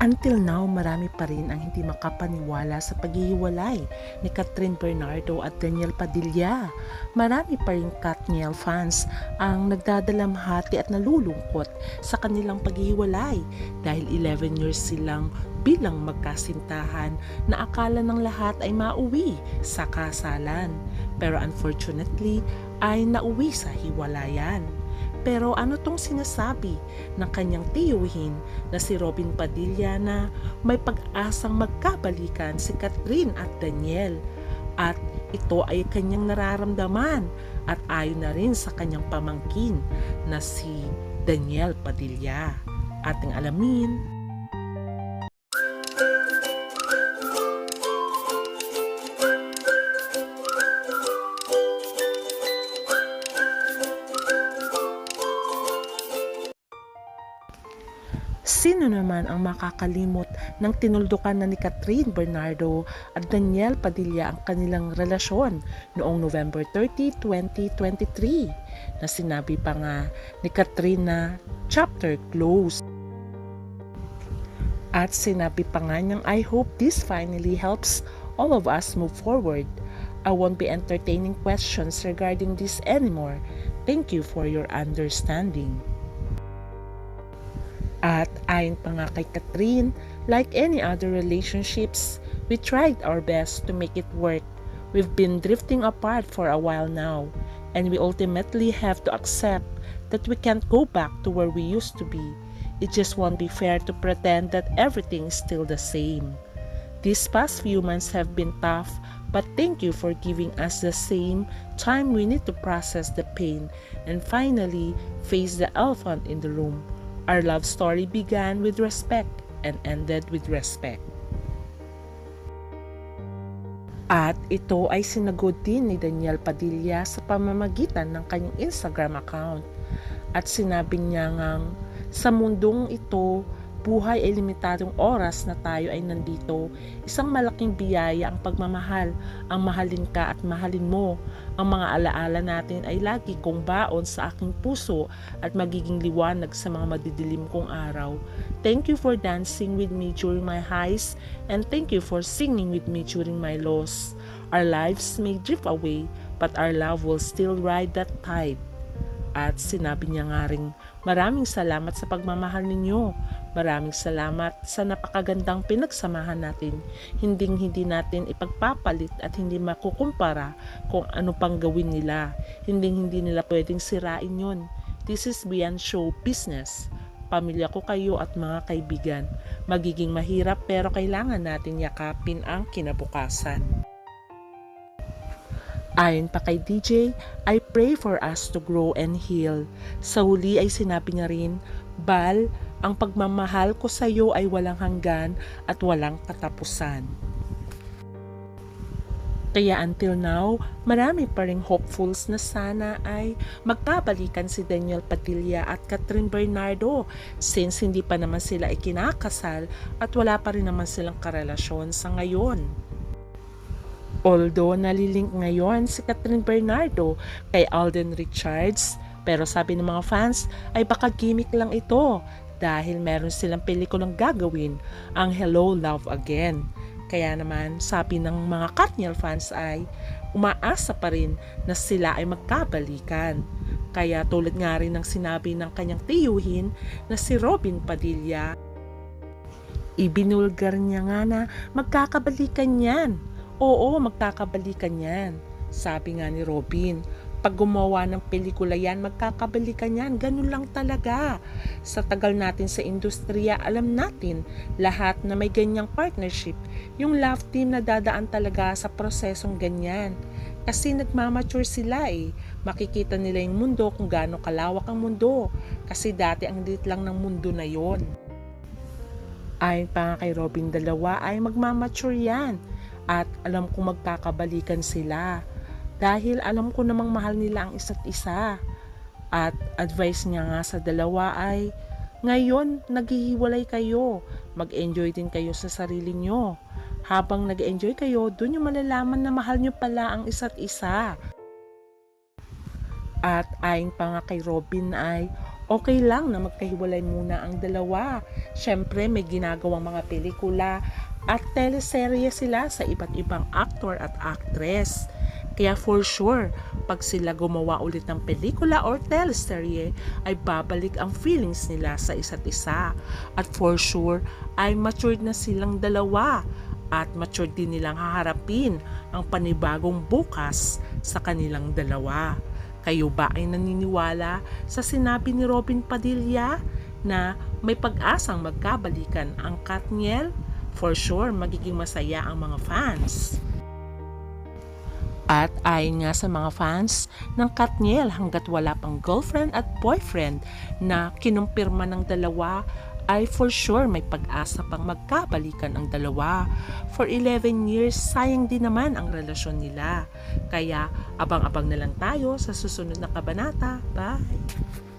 Until now, marami pa rin ang hindi makapaniwala sa paghihiwalay ni Catherine Bernardo at Daniel Padilla. Marami pa rin Katniel fans ang nagdadalamhati at nalulungkot sa kanilang paghihiwalay dahil 11 years silang bilang magkasintahan na akala ng lahat ay mauwi sa kasalan. Pero unfortunately ay nauwi sa hiwalayan. Pero ano tong sinasabi ng kanyang tiyuhin na si Robin Padilla na may pag-asang magkabalikan si Catherine at Daniel at ito ay kanyang nararamdaman at ayon na rin sa kanyang pamangkin na si Daniel Padilla. Ating alamin Sino naman ang makakalimot ng tinuldukan na ni Catherine Bernardo at Daniel Padilla ang kanilang relasyon noong November 30, 2023 na sinabi pa nga ni Catherine na chapter closed. At sinabi pa nga niyang I hope this finally helps all of us move forward. I won't be entertaining questions regarding this anymore. Thank you for your understanding. At ayon pa nga kay Catherine, like any other relationships, we tried our best to make it work. We've been drifting apart for a while now, and we ultimately have to accept that we can't go back to where we used to be. It just won't be fair to pretend that everything is still the same. These past few months have been tough, but thank you for giving us the same time we need to process the pain and finally face the elephant in the room. Our love story began with respect and ended with respect. At ito ay sinagod din ni Daniel Padilla sa pamamagitan ng kanyang Instagram account. At sinabi niya ngang sa mundong ito, buhay ay limitadong oras na tayo ay nandito. Isang malaking biyaya ang pagmamahal, ang mahalin ka at mahalin mo. Ang mga alaala natin ay lagi kong baon sa aking puso at magiging liwanag sa mga madidilim kong araw. Thank you for dancing with me during my highs and thank you for singing with me during my lows. Our lives may drift away, but our love will still ride that tide. At sinabi niya nga ring, maraming salamat sa pagmamahal ninyo. Maraming salamat sa napakagandang pinagsamahan natin. Hinding hindi natin ipagpapalit at hindi makukumpara kung ano pang gawin nila. Hinding hindi nila pwedeng sirain yon. This is beyond show business. Pamilya ko kayo at mga kaibigan. Magiging mahirap pero kailangan natin yakapin ang kinabukasan. Ayon pa kay DJ, I pray for us to grow and heal. Sa huli ay sinabi niya rin, Bal, ang pagmamahal ko sa iyo ay walang hanggan at walang katapusan. Kaya until now, marami pa ring hopefuls na sana ay magkabalikan si Daniel Padilla at Catherine Bernardo since hindi pa naman sila ikinakasal at wala pa rin naman silang karelasyon sa ngayon. Although nalilink ngayon si Catherine Bernardo kay Alden Richards, pero sabi ng mga fans ay baka gimmick lang ito dahil meron silang pelikulang gagawin, ang Hello Love Again. Kaya naman sabi ng mga Katniel fans ay umaasa pa rin na sila ay magkabalikan. Kaya tulad nga rin ng sinabi ng kanyang tiyuhin na si Robin Padilla, ibinulgar niya nga na magkakabalikan yan. Oo, magkakabalikan yan. Sabi nga ni Robin, pag gumawa ng pelikula yan, magkakabalikan yan. Ganun lang talaga. Sa tagal natin sa industriya, alam natin lahat na may ganyang partnership. Yung love team na dadaan talaga sa prosesong ganyan. Kasi nagmamature sila eh. Makikita nila yung mundo kung gaano kalawak ang mundo. Kasi dati ang lit lang ng mundo na yon. Ayon pa nga kay Robin dalawa ay magmamature yan. At alam kong magkakabalikan sila dahil alam ko namang mahal nila ang isa't isa. At advice niya nga sa dalawa ay, ngayon naghihiwalay kayo, mag-enjoy din kayo sa sarili nyo. Habang nag-enjoy kayo, doon yung malalaman na mahal nyo pala ang isa't isa. At ayon pa nga kay Robin ay, okay lang na magkahiwalay muna ang dalawa. Siyempre, may ginagawang mga pelikula at teleserye sila sa iba't ibang aktor at actress. Kaya for sure, pag sila gumawa ulit ng pelikula or teleserye, ay babalik ang feelings nila sa isa't isa. At for sure, ay matured na silang dalawa at matured din nilang haharapin ang panibagong bukas sa kanilang dalawa. Kayo ba ay naniniwala sa sinabi ni Robin Padilla na may pag-asang magkabalikan ang Katniel? For sure, magiging masaya ang mga fans. At ayon nga sa mga fans ng Katniel hanggat wala pang girlfriend at boyfriend na kinumpirma ng dalawa ay for sure may pag-asa pang magkabalikan ang dalawa. For 11 years, sayang din naman ang relasyon nila. Kaya abang-abang na lang tayo sa susunod na kabanata. Bye!